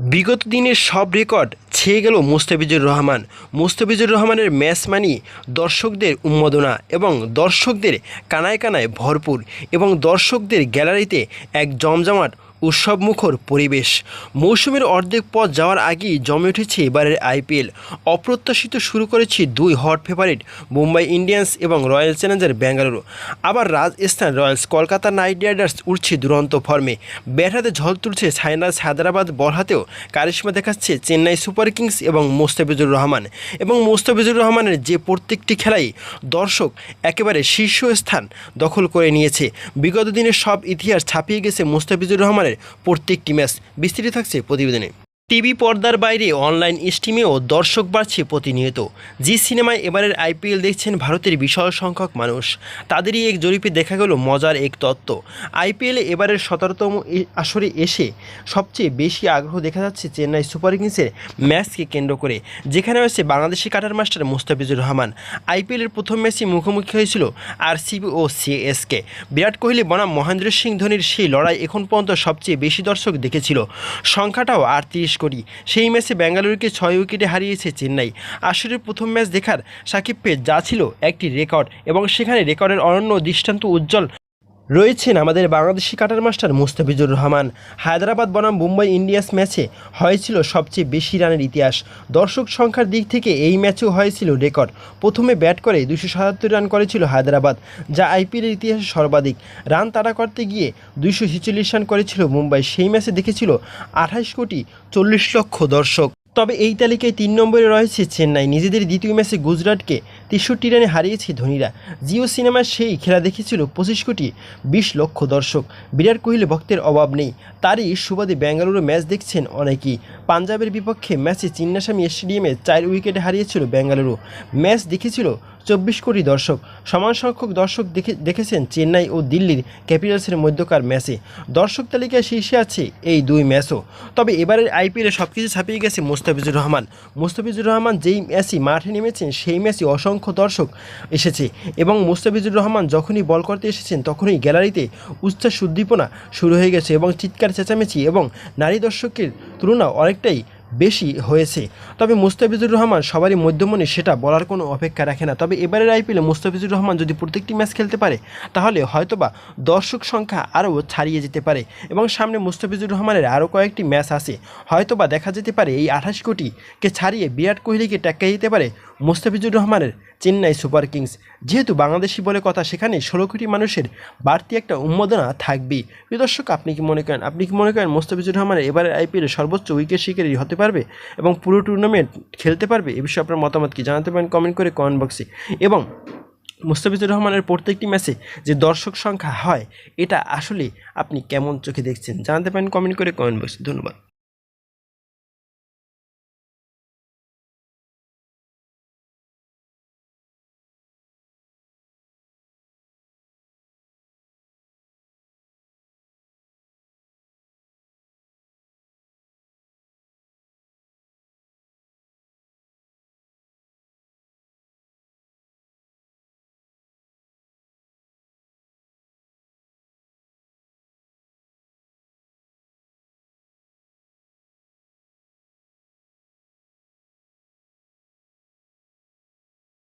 বিগত দিনের সব রেকর্ড ছেয়ে গেল মুস্তাফিজুর রহমান। মুস্তাফিজুর রহমানের ম্যাচ মানি দর্শকদের উন্মাদনা এবং দর্শকদের কানায় কানায় ভরপুর এবং দর্শকদের গ্যালারিতে এক জমজমাট উৎসবমুখর পরিবেশ। মৌসুমের অর্ধেক পথ যাওয়ার আগেই জমে উঠেছে এবারের আইপিএল। অপ্রত্যাশিত শুরু করেছে দুই হট ফেভারিট মুম্বাই ইন্ডিয়ান্স এবং রয়্যাল চ্যালেঞ্জার ব্যাঙ্গালুরু। আবার Rajasthan Royals, Kolkata Knight Riders উঠছে দুরন্ত ফর্মে। ব্যাট হাতে ঝল তুলছে সাইনাস হায়দ্রাবাদ, বল হাতেও কারিশ্মা দেখাচ্ছে চেন্নাই সুপার কিংস এবং মোস্তাফিজুর রহমান। এবং মোস্তাফিজুর রহমানের যে প্রত্যেকটি খেলাই দর্শক একেবারে শীর্ষস্থান দখল করে নিয়েছে। বিগত দিনের সব ইতিহাস ছাপিয়ে গেছে মোস্তাফিজুর রহমানের প্রত্যেকটি ম্যাচ বিস্তৃত থাকছে প্রতিবেদনে। টিভি পর্দার বাইরে অনলাইন স্ট্রিমেও দর্শক বাড়ছে প্রতিনিয়ত। জি সিনেমায় এবারের আইপিএল দেখছেন ভারতের বিশাল সংখ্যক মানুষ। তাদেরই এক জরিপে দেখা গেল মজার এক তত্ত্ব। আইপিএলে এবারের সতেরোতম আসরে এসে সবচেয়ে বেশি আগ্রহ দেখা যাচ্ছে চেন্নাই সুপার কিংসের ম্যাচকে কেন্দ্র করে, যেখানে রয়েছে বাংলাদেশি কাটার মাস্টার মুস্তাফিজুর রহমান। আইপিএলের প্রথম ম্যাচে মুখোমুখি হয়েছিল আরসিবি ও সিএসকে। বিরাট কোহলি, বনাম মহেন্দ্র সিং ধোনির সেই লড়াই এখন পর্যন্ত সবচেয়ে বেশি দর্শক দেখেছিল। সংখ্যাটাও আটত্রিশ কোটি সেই ম্যাচে বেঙ্গালুরুকে ছয় উইকেটে হারিয়েছে চেন্নাই। আসরের প্রথম ম্যাচ দেখার সাকিব পেয়ে যা ছিল একটি রেকর্ড এবং সেখানে রেকর্ডের অনন্য দৃষ্টান্ত উজ্জ্বল রয়েছেন আমাদের বাংলাদেশি কাটার মাস্টার মুস্তাফিজুর রহমান। হায়দ্রাবাদ বনাম মুম্বাই ইন্ডিয়ান্স ম্যাচে হয়েছিল সবচেয়ে বেশি রানের ইতিহাস। দর্শক সংখ্যার দিক থেকে এই ম্যাচেও হয়েছিল রেকর্ড। প্রথমে ব্যাট করে দুশো সাতাত্তর রান করেছিল হায়দ্রাবাদ, যা আইপিএলের ইতিহাসে সর্বাধিক। রান তাড়া করতে গিয়ে দুইশো ছেচল্লিশ রান করেছিল মুম্বাই। সেই ম্যাচে দেখেছিল আঠাশ কোটি চল্লিশ লক্ষ দর্শক। তবে এই তালিকায় তিন নম্বরে রয়েছে চেন্নাই। নিজেদের দ্বিতীয় ম্যাচে গুজরাটকে তেষট্টি রানে হারিয়েছে ধোনিরা। জিও সিনেমার সেই খেলা দেখেছিল পঁচিশ কোটি বিশ লক্ষ দর্শক। বিরাট কোহলি ভক্তের অভাব নেই। তারই সুবাদে বেঙ্গালুরু ম্যাচ দেখছেন অনেকেই। পাঞ্জাবের বিপক্ষে ম্যাচে চিন্নাস্বামী স্টেডিয়ামে চার উইকেটে হারিয়েছিল ব্যাঙ্গালুরু ম্যাচ দেখেছিল চব্বিশ কোটি দর্শক। সমান সংখ্যক দর্শক দেখে দেখেছেন চেন্নাই ও দিল্লির ক্যাপিটালসের মধ্যকার ম্যাচে। দর্শক তালিকায় শীর্ষে আছে এই দুই ম্যাচও। তবে এবারের আইপিএলে সব কিছু ছাপিয়ে গেছে মুস্তাফিজুর রহমান। মুস্তাফিজুর রহমান যেই ম্যাচই মাঠে নেমেছেন, সেই ম্যাচে অসংখ্য দর্শক এসেছে। এবং মুস্তাফিজুর রহমান যখনই বল করতে এসেছেন, তখনই গ্যালারিতে উচ্ছ্বাস উদ্দীপনা শুরু হয়ে গেছে এবং চিৎকার চেঁচামেচি এবং নারী দর্শকের তুলনা অনেকটাই বেশি হয়েছে। তবে মুস্তাফিজুর রহমান সবারই মধ্যমণি, সেটা বলার কোনো অপেক্ষা রাখে না। তবে এবারের আইপিএলে মুস্তাফিজুর রহমান যদি প্রত্যেকটি ম্যাচ খেলতে পারে, তাহলে হয়তোবা দর্শক সংখ্যা আরও ছাড়িয়ে যেতে পারে এবং সামনে মুস্তাফিজুর রহমানের আরও কয়েকটি ম্যাচ আছে। হয়তোবা দেখা যেতে পারে এই আঠাশ কোটিকে ছাড়িয়ে বিরাট কোহলিকে টেক্কা দিতে পারে মুস্তাফিজুর রহমানের চেন্নাই সুপার কিংস। যেহেতু বাংলাদেশি বলে কথা, সেখানে ষোলো কোটি মানুষের বাড়তি একটা উন্মাদনা থাকবেই। প্রিয় দর্শক, আপনি কি মনে করেন আপনি কি মনে করেন মোস্তাফিজুর রহমানের এবারের আইপিএলে সর্বোচ্চ উইকেট শিকারী হতে পারবে এবং পুরো টুর্নামেন্ট খেলতে পারবে? এ বিষয়ে আপনার মতামত কি? জানাতে পারেন কমেন্ট করে কমেন্ট বক্সে এবং মুস্তাফিজুর রহমানের প্রত্যেকটি ম্যাচে যে দর্শক সংখ্যা হয়, এটা আসলে আপনি কেমন চোখে দেখছেন? জানাতে পারেন কমেন্ট করে কমেন্ট বক্সে ধন্যবাদ।